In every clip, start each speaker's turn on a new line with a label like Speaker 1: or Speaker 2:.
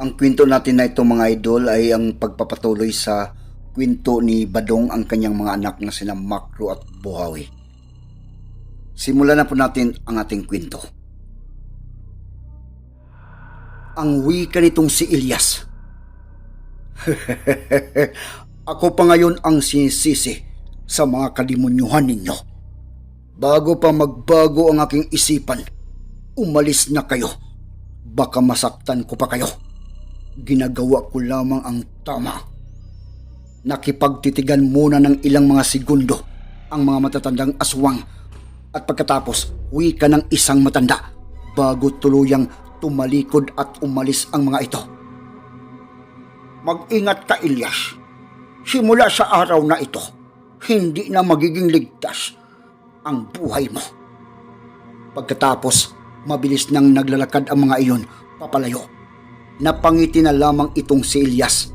Speaker 1: Ang kwento natin na ito mga idol ay ang pagpapatuloy sa kwento ni Badong ang kanyang mga anak na sina Makro at Buhawi. Simulan na po natin ang ating kwento. Ang wika nitong si Ilyas. Ako pa ngayon ang sinisisi sa mga kalimunyuhan ninyo. Bago pa magbago ang aking isipan, umalis na kayo. Baka masaktan ko pa kayo. Ginagawa ko lamang ang tama. Nakipagtitigan muna ng ilang mga segundo ang mga matatandang aswang at pagkatapos uwi ka ng isang matanda bago tuluyang tumalikod at umalis ang mga ito. Mag-ingat ka, Ilyas. Simula sa araw na ito, hindi na magiging ligtas ang buhay mo. Pagkatapos, mabilis nang naglalakad ang mga iyon papalayo. Napangiti na lamang itong si Ilyas.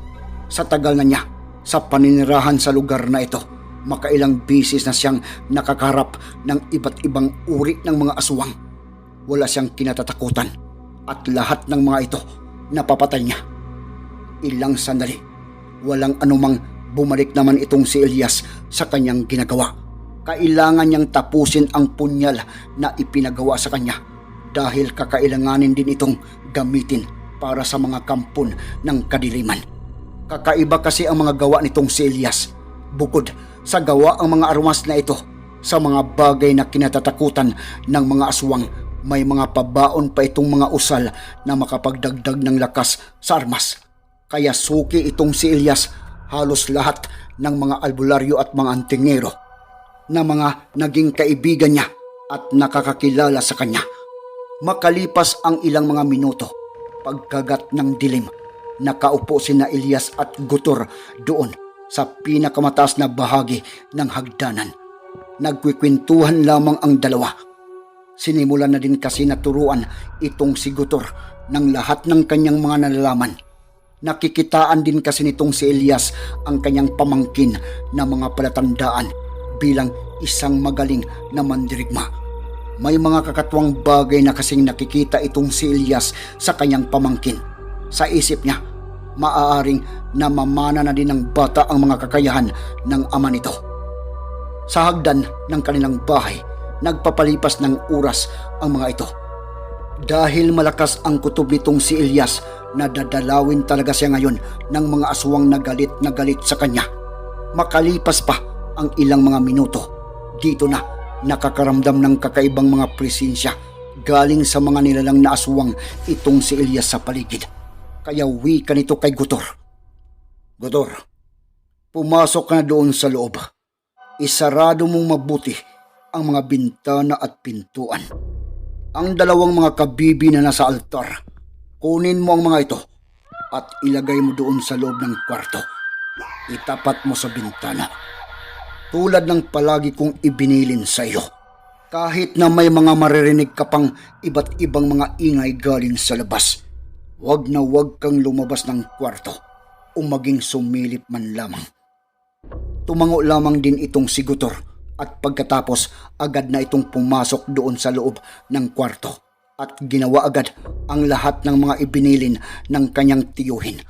Speaker 1: Sa tagal na niya, sa paninirahan sa lugar na ito, makailang bisis na siyang nakakarap ng iba't ibang uri ng mga aswang. Wala siyang kinatatakutan at lahat ng mga ito napapatay niya. Ilang sandali, walang anumang bumalik naman itong si Elias sa kanyang ginagawa. Kailangan niyang tapusin ang punyal na ipinagawa sa kanya dahil kakailanganin din itong gamitin para sa mga kampon ng kadiliman. Kakaiba kasi ang mga gawa nitong si Elias. Bukod sa gawa ang mga armas na ito sa mga bagay na kinatatakutan ng mga aswang, may mga pabaon pa itong mga usal na makapagdagdag ng lakas sa armas. Kaya suki itong si Elias halos lahat ng mga albularyo at mga antingero na mga naging kaibigan niya at nakakakilala sa kanya. Makalipas ang ilang mga minuto, pagkagat ng dilim, nakaupo si na Elias at Gutor doon sa pinakamataas na bahagi ng hagdanan. Nagkwikwentuhan lamang ang dalawa. Sinimulan na din kasi naturuan itong si Gutor ng lahat ng kanyang mga nalalaman. Nakikitaan din kasi nitong si Elias ang kanyang pamangkin na mga palatandaan bilang isang magaling na mandirigma. May mga kakatwang bagay na kasing nakikita itong si Elias sa kanyang pamangkin. Sa isip niya, maaaring namamana na din ng bata ang mga kakayahan ng ama nito. Sa hagdan ng kanilang bahay, nagpapalipas ng oras ang mga ito. Dahil malakas ang kutob nitong si Elias, nadadalawin talaga siya ngayon ng mga aswang na galit na galit sa kanya. Makalipas pa ang ilang mga minuto, dito na nakakaramdam ng kakaibang mga presensya galing sa mga nilalang na aswang itong si Elias sa paligid. Kaya wika nito kay Gutor. Gutor, pumasok ka na doon sa loob. Isarado mong mabuti ang mga bintana at pintuan. Ang dalawang mga kabibi na nasa altar, kunin mo ang mga ito at ilagay mo doon sa loob ng kwarto. Itapat mo sa bintana tulad ng palagi kong ibinilin sa iyo. Kahit na may mga maririnig ka pang iba't ibang mga ingay galing sa labas, wag na wag kang lumabas ng kwarto o maging sumilip man lamang. Tumango lamang din itong si Gutor at pagkatapos agad na itong pumasok doon sa loob ng kwarto at ginawa agad ang lahat ng mga ibinilin ng kanyang tiyuhin.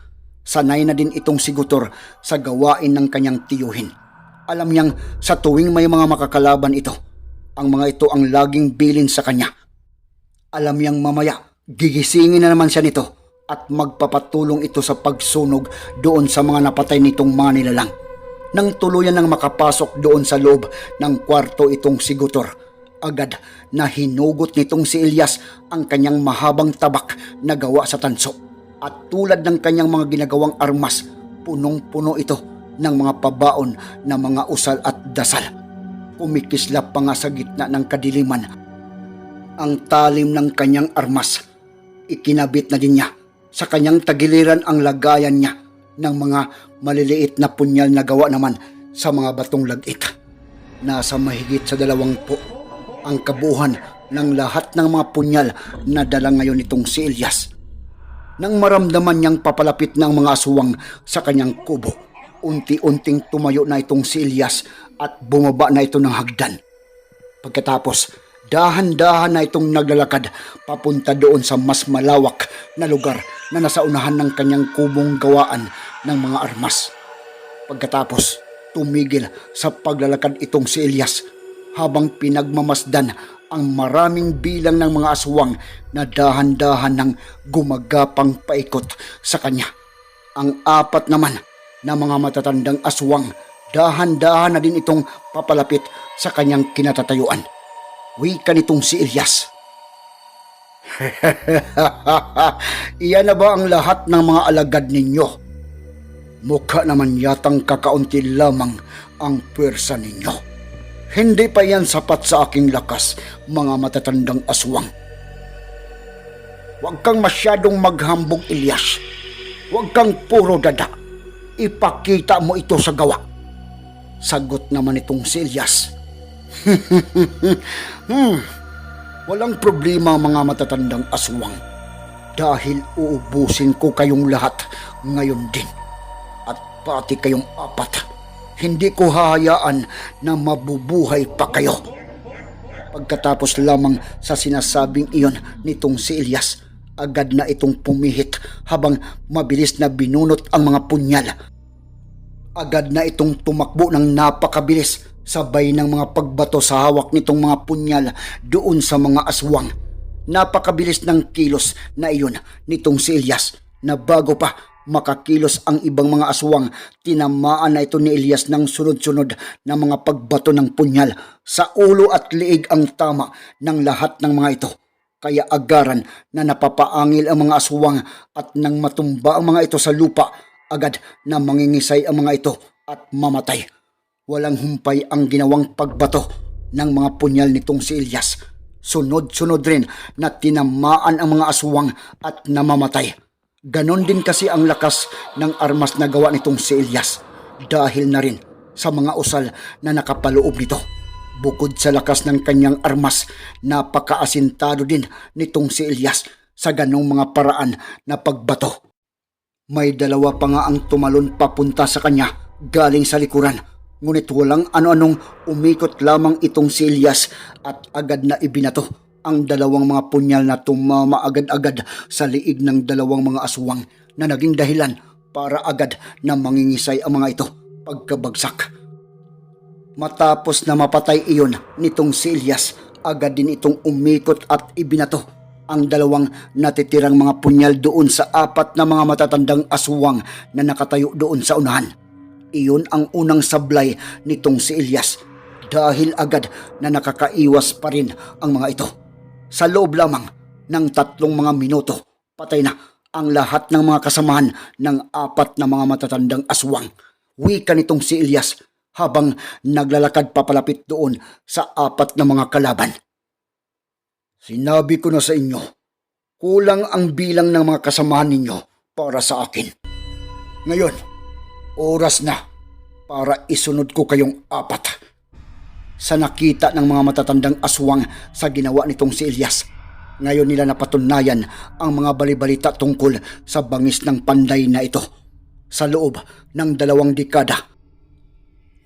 Speaker 1: Sanay na din itong si Gutor sa gawain ng kanyang tiyuhin alam niyang sa tuwing may mga makakalaban ito, ang mga ito ang laging bilin sa kanya. Alam niyang mamaya, gigisingin na naman siya nito at magpapatulong ito sa pagsunog doon sa mga napatay nitong mga nilalang. Nang tuluyan nang makapasok doon sa loob ng kwarto itong si Gutor, agad na hinugot nitong si Elias ang kanyang mahabang tabak na gawa sa tanso. At tulad ng kanyang mga ginagawang armas, punong-puno ito ng mga pabaon na mga usal at dasal. Kumikislap pa nga sa gitna ng kadiliman ang talim ng kanyang armas. ikinabit na din niya sa kanyang tagiliran ang lagayan niya ng mga maliliit na punyal na gawa naman sa mga batong lagit. Nasa mahigit sa dalawang po ang kabuuhan ng lahat ng mga punyal na dala ngayon itong si Elias. Nang maramdaman niyang papalapit ng mga aswang sa kanyang kubo, unti-unting tumayo na itong si Elias at bumaba na ito ng hagdan. Pagkatapos, dahan-dahan na itong naglalakad papunta doon sa mas malawak na lugar na nasa unahan ng kanyang kubong gawaan ng mga armas. Pagkatapos, tumigil sa paglalakad itong si Elias habang pinagmamasdan ang maraming bilang ng mga aswang na dahan-dahan ng gumagapang paikot sa kanya. Ang apat naman na mga matatandang aswang dahan-dahan na din itong papalapit sa kanyang kinatatayuan. Wika nitong si Elias. Iyan na ba ang lahat ng mga alagad ninyo? Mukha naman yatang kakaunti lamang ang pwersa ninyo. Hindi pa yan sapat sa aking lakas, mga matatandang aswang. Huwag kang masyadong maghambog, Elias. Huwag kang puro dada. Ipakita mo ito sa gawa. Sagot naman itong si Elias. hmm, walang problema mga matatandang aswang. Dahil uubusin ko kayong lahat ngayon din. At pati kayong apat. Hindi ko hahayaan na mabubuhay pa kayo. Pagkatapos lamang sa sinasabing iyon nitong si Elias, agad na itong pumihit habang mabilis na binunot ang mga punyal. Agad na itong tumakbo ng napakabilis sabay ng mga pagbato sa hawak nitong mga punyal doon sa mga aswang. Napakabilis ng kilos na iyon nitong si Elias na bago pa makakilos ang ibang mga aswang, tinamaan na ito ni Elias ng sunod-sunod na mga pagbato ng punyal. Sa ulo at liig ang tama ng lahat ng mga ito. Kaya agaran na napapaangil ang mga aswang at nang matumba ang mga ito sa lupa, agad na mangingisay ang mga ito at mamatay. Walang humpay ang ginawang pagbato ng mga punyal nitong si Elias. Sunod-sunod rin na tinamaan ang mga aswang at namamatay. Ganon din kasi ang lakas ng armas na gawa nitong si Elias dahil na rin sa mga usal na nakapaloob nito. Bukod sa lakas ng kanyang armas, napakaasintado din nitong si Elias sa ganong mga paraan na pagbato. May dalawa pa nga ang tumalon papunta sa kanya galing sa likuran. Ngunit walang ano-anong umikot lamang itong si Elias at agad na ibinato ang dalawang mga punyal na tumama agad-agad sa liig ng dalawang mga aswang na naging dahilan para agad na mangingisay ang mga ito pagkabagsak. Matapos na mapatay iyon nitong si Elias, agad din itong umikot at ibinato ang dalawang natitirang mga punyal doon sa apat na mga matatandang aswang na nakatayo doon sa unahan. Iyon ang unang sablay nitong si Elias dahil agad na nakakaiwas pa rin ang mga ito. Sa loob lamang ng tatlong mga minuto, patay na ang lahat ng mga kasamahan ng apat na mga matatandang aswang. Wika nitong si Elias habang naglalakad papalapit doon sa apat na mga kalaban. Sinabi ko na sa inyo, kulang ang bilang ng mga kasamahan ninyo para sa akin. Ngayon, oras na para isunod ko kayong apat sa nakita ng mga matatandang aswang sa ginawa nitong si Elias. Ngayon nila napatunayan ang mga balibalita tungkol sa bangis ng panday na ito. Sa loob ng dalawang dekada,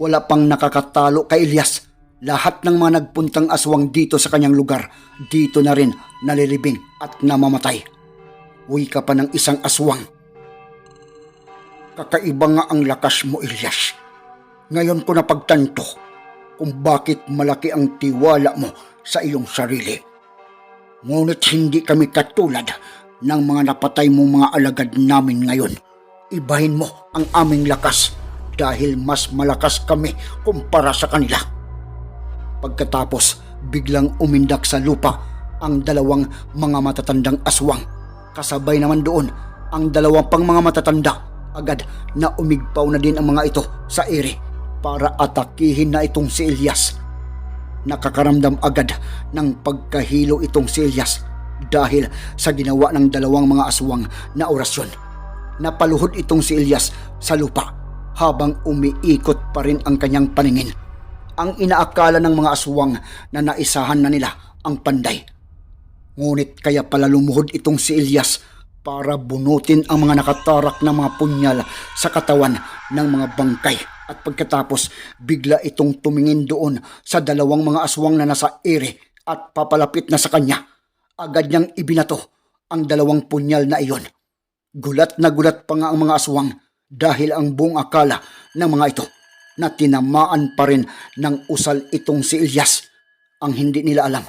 Speaker 1: wala pang nakakatalo kay Elias. Lahat ng mga nagpuntang aswang dito sa kanyang lugar, dito na rin nalilibing at namamatay. Uwi ka pa ng isang aswang. Kakaiba nga ang lakas mo, Elias. Ngayon ko napagtanto kung bakit malaki ang tiwala mo sa iyong sarili. Ngunit hindi kami katulad ng mga napatay mong mga alagad namin ngayon. Ibahin mo ang aming lakas dahil mas malakas kami kumpara sa kanila. Pagkatapos, biglang umindak sa lupa ang dalawang mga matatandang aswang. Kasabay naman doon ang dalawang pang mga matatanda. Agad na umigpaw na din ang mga ito sa ere para atakihin na itong si Elias. Nakakaramdam agad ng pagkahilo itong si Elias dahil sa ginawa ng dalawang mga aswang na orasyon. Napaluhod itong si Elias sa lupa habang umiikot pa rin ang kanyang paningin. Ang inaakala ng mga aswang na naisahan na nila ang panday. Ngunit kaya pala lumuhod itong si Elias para bunutin ang mga nakatarak na mga punyal sa katawan ng mga bangkay at pagkatapos bigla itong tumingin doon sa dalawang mga aswang na nasa ere at papalapit na sa kanya. Agad niyang ibinato ang dalawang punyal na iyon. Gulat na gulat pa nga ang mga aswang dahil ang buong akala ng mga ito na tinamaan pa rin ng usal itong si Elias. Ang hindi nila alam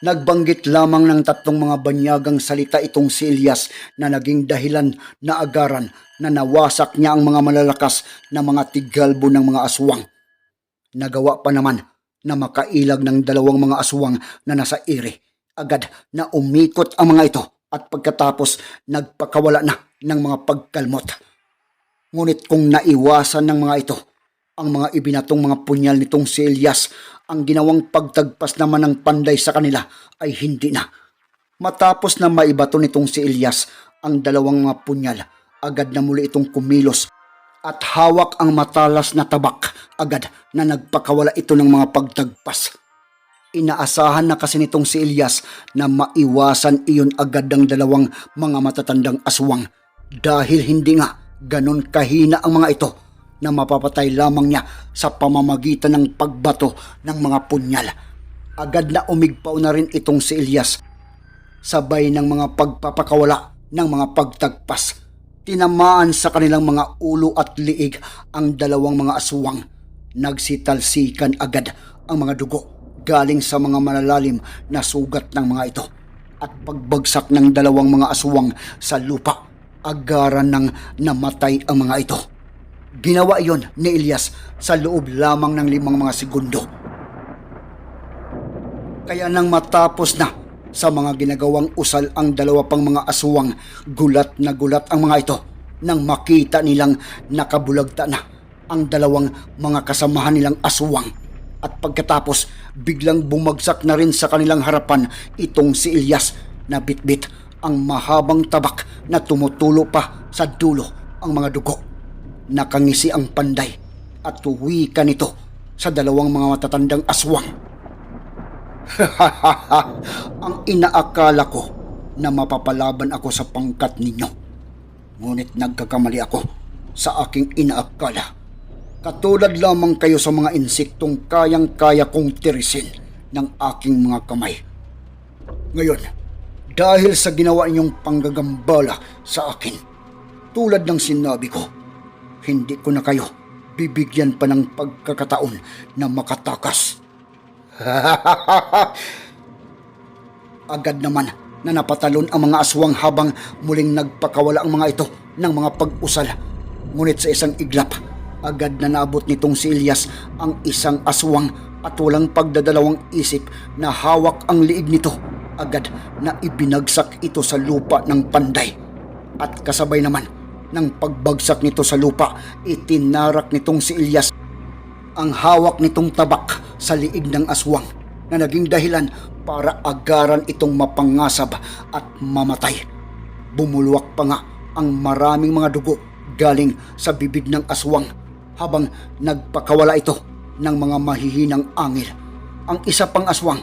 Speaker 1: Nagbanggit lamang ng tatlong mga banyagang salita itong si Elias na naging dahilan na agaran na nawasak niya ang mga malalakas na mga tigalbo ng mga aswang. Nagawa pa naman na makailag ng dalawang mga aswang na nasa ere. Agad na umikot ang mga ito at pagkatapos nagpakawala na ng mga pagkalmot. Ngunit kung naiwasan ng mga ito ang mga ibinatong mga punyal nitong si Elias, ang ginawang pagtagpas naman ng panday sa kanila ay hindi na. Matapos na maibato nitong si Elias ang dalawang mga punyal, agad na muli itong kumilos at hawak ang matalas na tabak agad na nagpakawala ito ng mga pagtagpas. Inaasahan na kasi nitong si Elias na maiwasan iyon agad ng dalawang mga matatandang aswang dahil hindi nga ganon kahina ang mga ito na mapapatay lamang niya sa pamamagitan ng pagbato ng mga punyal. Agad na umigpaw na rin itong si Elias sabay ng mga pagpapakawala ng mga pagtagpas. Tinamaan sa kanilang mga ulo at liig ang dalawang mga aswang. Nagsitalsikan agad ang mga dugo galing sa mga malalalim na sugat ng mga ito. At pagbagsak ng dalawang mga aswang sa lupa, agaran ng namatay ang mga ito. Ginawa iyon ni Elias sa loob lamang ng limang mga segundo. Kaya nang matapos na sa mga ginagawang usal ang dalawa pang mga aswang, gulat na gulat ang mga ito nang makita nilang nakabulagta na ang dalawang mga kasamahan nilang aswang. At pagkatapos, biglang bumagsak na rin sa kanilang harapan itong si Elias na bitbit ang mahabang tabak na tumutulo pa sa dulo ang mga dugo. Nakangisi ang panday at tuwi ka nito sa dalawang mga matatandang aswang. ang inaakala ko na mapapalaban ako sa pangkat ninyo. Ngunit nagkakamali ako sa aking inaakala. Katulad lamang kayo sa mga insektong kayang-kaya kong tirisin ng aking mga kamay. Ngayon, dahil sa ginawa ninyong panggagambala sa akin, tulad ng sinabi ko, hindi ko na kayo bibigyan pa ng pagkakataon na makatakas. Agad naman na napatalon ang mga aswang habang muling nagpakawala ang mga ito ng mga pag-usal. Ngunit sa isang iglap, agad na naabot nitong si Elias ang isang aswang at walang pagdadalawang isip na hawak ang liig nito. Agad na ibinagsak ito sa lupa ng panday. At kasabay naman ng pagbagsak nito sa lupa, itinarak nitong si Elias ang hawak nitong tabak sa liig ng aswang na naging dahilan para agaran itong mapangasab at mamatay. Bumulwak pa nga ang maraming mga dugo galing sa bibig ng aswang habang nagpakawala ito ng mga mahihinang angil. Ang isa pang aswang,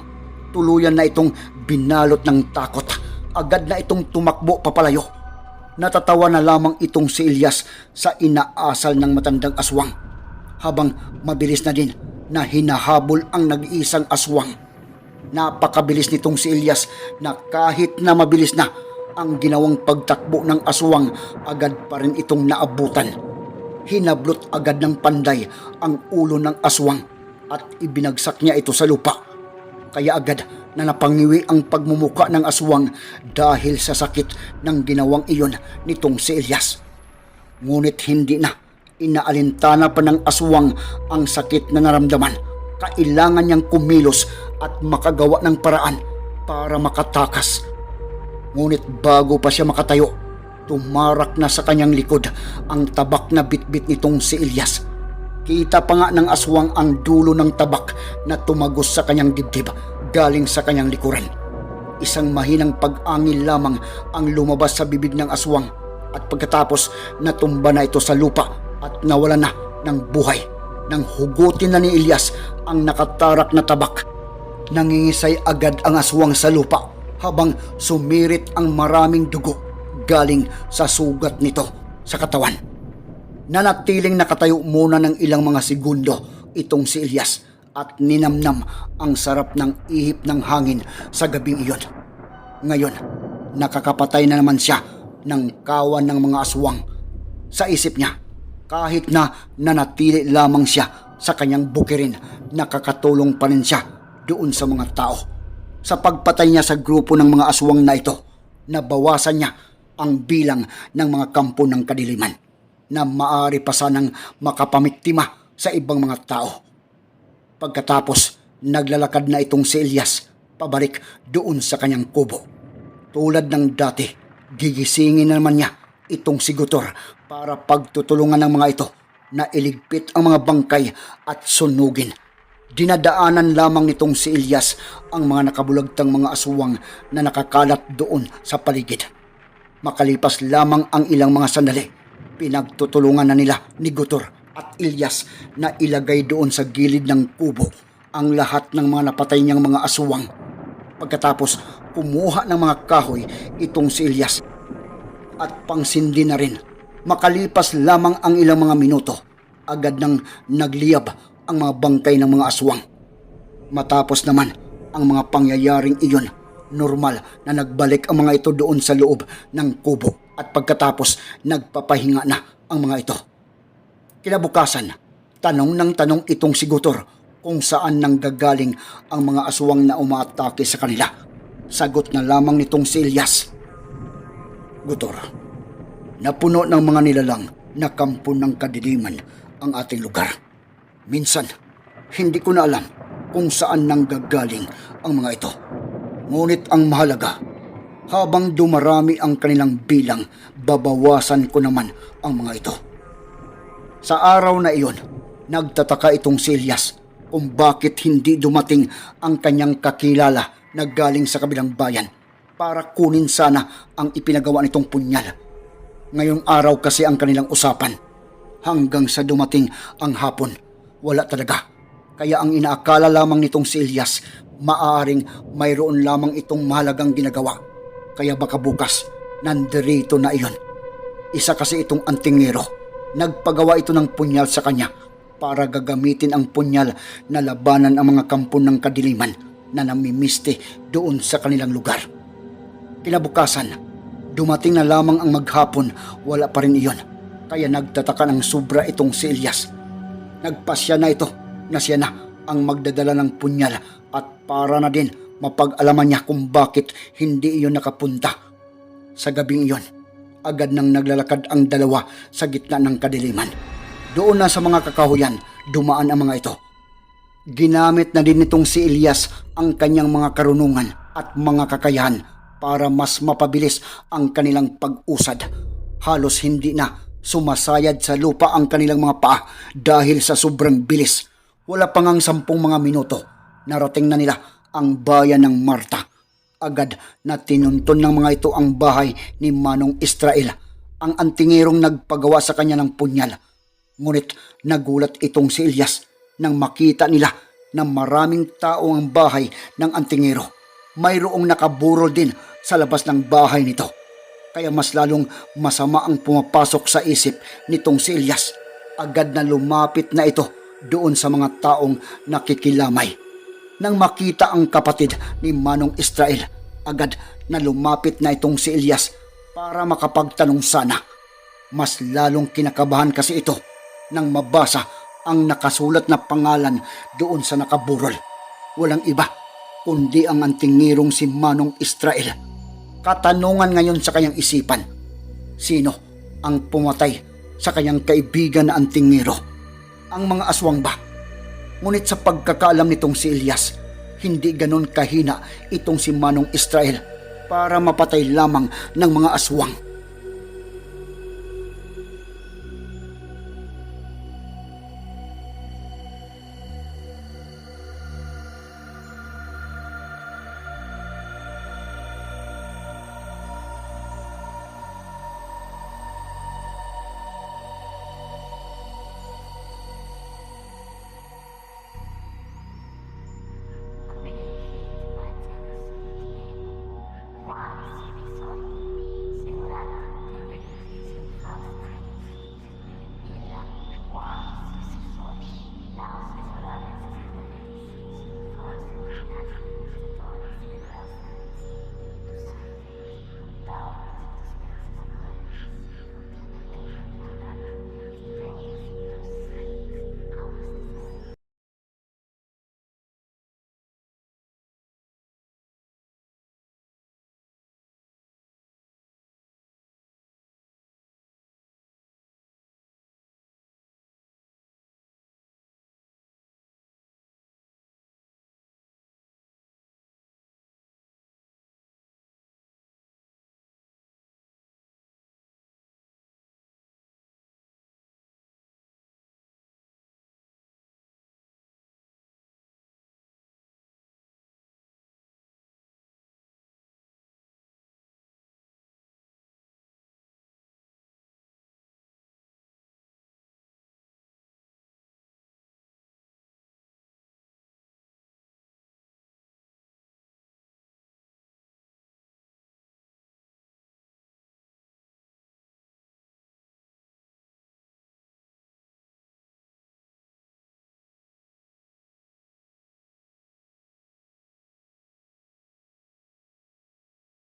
Speaker 1: tuluyan na itong binalot ng takot. Agad na itong tumakbo papalayo. Natatawa na lamang itong si Elias sa inaasal ng matandang aswang habang mabilis na din na hinahabol ang nag-iisang aswang. Napakabilis nitong si Elias na kahit na mabilis na ang ginawang pagtakbo ng aswang agad pa rin itong naabutan. Hinablot agad ng panday ang ulo ng aswang at ibinagsak niya ito sa lupa. Kaya agad na napangiwi ang pagmumuka ng aswang dahil sa sakit ng ginawang iyon nitong si Elias. Ngunit hindi na inaalintana pa ng aswang ang sakit na naramdaman. Kailangan niyang kumilos at makagawa ng paraan para makatakas. Ngunit bago pa siya makatayo, tumarak na sa kanyang likod ang tabak na bitbit nitong si Elias. Kita pa nga ng aswang ang dulo ng tabak na tumagos sa kanyang dibdib galing sa kanyang likuran. Isang mahinang pag-angil lamang ang lumabas sa bibig ng aswang at pagkatapos natumba na ito sa lupa at nawala na ng buhay. Nang hugutin na ni Elias ang nakatarak na tabak. Nangingisay agad ang aswang sa lupa habang sumirit ang maraming dugo galing sa sugat nito sa katawan. Nanatiling nakatayo muna ng ilang mga segundo itong si Elias at ninamnam ang sarap ng ihip ng hangin sa gabing iyon. Ngayon, nakakapatay na naman siya ng kawan ng mga aswang. Sa isip niya, kahit na nanatili lamang siya sa kanyang bukirin, nakakatulong pa rin siya doon sa mga tao. Sa pagpatay niya sa grupo ng mga aswang na ito, nabawasan niya ang bilang ng mga kampo ng kadiliman na maaari pa sanang makapamiktima sa ibang mga tao. Pagkatapos, naglalakad na itong si Elias pabalik doon sa kanyang kubo. Tulad ng dati, gigisingin na naman niya itong si Gutor para pagtutulungan ng mga ito na iligpit ang mga bangkay at sunugin. Dinadaanan lamang nitong si Elias ang mga nakabulagtang mga aswang na nakakalat doon sa paligid. Makalipas lamang ang ilang mga sandali, pinagtutulungan na nila ni Gutor at Ilyas na ilagay doon sa gilid ng kubo ang lahat ng mga napatay niyang mga aswang. Pagkatapos, kumuha ng mga kahoy itong si Ilyas at pangsindi na rin. Makalipas lamang ang ilang mga minuto, agad nang nagliyab ang mga bangkay ng mga aswang. Matapos naman ang mga pangyayaring iyon, normal na nagbalik ang mga ito doon sa loob ng kubo at pagkatapos nagpapahinga na ang mga ito. Kinabukasan, tanong ng tanong itong si Gutor kung saan nang gagaling ang mga aswang na umaatake sa kanila. Sagot na lamang nitong si Elias. Gutor, napuno ng mga nilalang na kampo ng kadiliman ang ating lugar. Minsan, hindi ko na alam kung saan nang gagaling ang mga ito. Ngunit ang mahalaga, habang dumarami ang kanilang bilang, babawasan ko naman ang mga ito. Sa araw na iyon, nagtataka itong si Elias kung bakit hindi dumating ang kanyang kakilala na galing sa kabilang bayan para kunin sana ang ipinagawa nitong punyal. Ngayong araw kasi ang kanilang usapan. Hanggang sa dumating ang hapon, wala talaga. Kaya ang inaakala lamang nitong si Elias, maaaring mayroon lamang itong mahalagang ginagawa. Kaya baka bukas, nandirito na iyon. Isa kasi itong antingero. Nagpagawa ito ng punyal sa kanya para gagamitin ang punyal na labanan ang mga kampo ng kadiliman na namimiste doon sa kanilang lugar. Kinabukasan, dumating na lamang ang maghapon, wala pa rin iyon. Kaya nagtataka ng sobra itong si Elias. Nagpasya na ito na siya na ang magdadala ng punyal at para na din mapag-alaman niya kung bakit hindi iyon nakapunta. Sa gabing iyon, agad nang naglalakad ang dalawa sa gitna ng kadiliman. Doon na sa mga kakahuyan, dumaan ang mga ito. Ginamit na din nitong si Elias ang kanyang mga karunungan at mga kakayahan para mas mapabilis ang kanilang pag-usad. Halos hindi na sumasayad sa lupa ang kanilang mga paa dahil sa sobrang bilis. Wala pa ngang sampung mga minuto, narating na nila ang bayan ng Marta. Agad na tinuntun ng mga ito ang bahay ni Manong Israel, ang antingerong nagpagawa sa kanya ng punyal. Ngunit nagulat itong si Elias nang makita nila na maraming tao ang bahay ng antingero. Mayroong nakaburol din sa labas ng bahay nito. Kaya mas lalong masama ang pumapasok sa isip nitong si Elias. Agad na lumapit na ito doon sa mga taong nakikilamay. Nang makita ang kapatid ni Manong Israel, agad na lumapit na itong si Elias para makapagtanong sana. Mas lalong kinakabahan kasi ito nang mabasa ang nakasulat na pangalan doon sa nakaburol. Walang iba kundi ang antingirong si Manong Israel. Katanungan ngayon sa kanyang isipan, sino ang pumatay sa kanyang kaibigan na antingiro? Ang mga aswang ba? Ngunit sa pagkakaalam nitong si Elias, hindi ganon kahina itong si Manong Israel para mapatay lamang ng mga aswang.